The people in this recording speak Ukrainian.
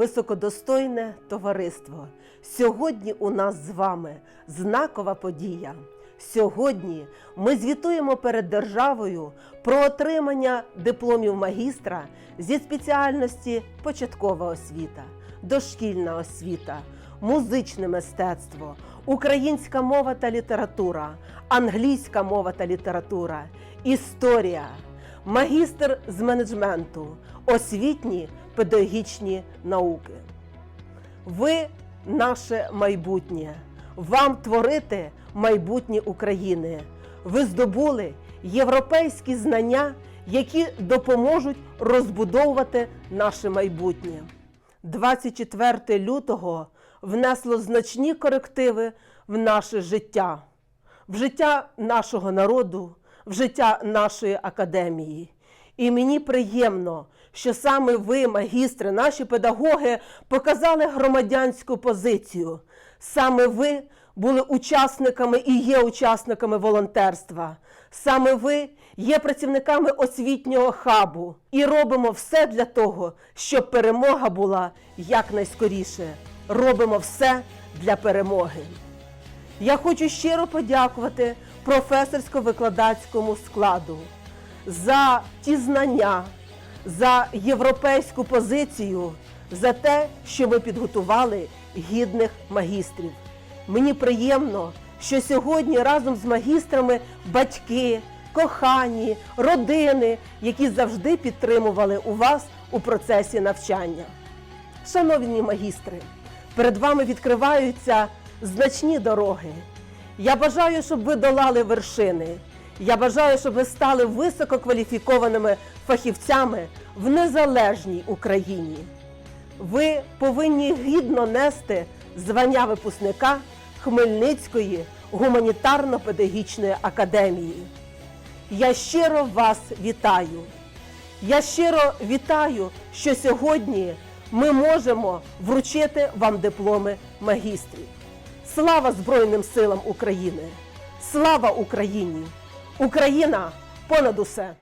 Високодостойне товариство. Сьогодні у нас з вами знакова подія. Сьогодні ми звітуємо перед державою про отримання дипломів магістра зі спеціальності початкова освіта, дошкільна освіта, музичне мистецтво, українська мова та література, англійська мова та література, історія, магістр з менеджменту, освітні педагогічні науки. Ви наше майбутнє. Вам творити майбутнє України. Ви здобули європейські знання, які допоможуть розбудовувати наше майбутнє. 24 лютого внесло значні корективи в наше життя, в життя нашого народу, в життя нашої академії. І мені приємно, що саме ви, магістри, наші педагоги, показали громадянську позицію. Саме ви були учасниками і є учасниками волонтерства. Саме ви є працівниками освітнього хабу і робимо все для того, щоб перемога була якнайскоріше. Робимо все для перемоги. Я хочу щиро подякувати професорсько-викладацькому складу за ті знання, за європейську позицію, за те, що ви підготували гідних магістрів. Мені приємно, що сьогодні разом з магістрами батьки, кохані, родини, які завжди підтримували у вас у процесі навчання. Шановні магістри, перед вами відкриваються значні дороги. Я бажаю, щоб ви долали вершини. Я бажаю, щоб ви стали висококваліфікованими фахівцями в незалежній Україні. Ви повинні гідно нести звання випускника Хмельницької гуманітарно-педагогічної академії. Я щиро вас вітаю. Я щиро вітаю, що сьогодні ми можемо вручити вам дипломи магістрів. Слава Збройним силам України! Слава Україні! Україна понад усе!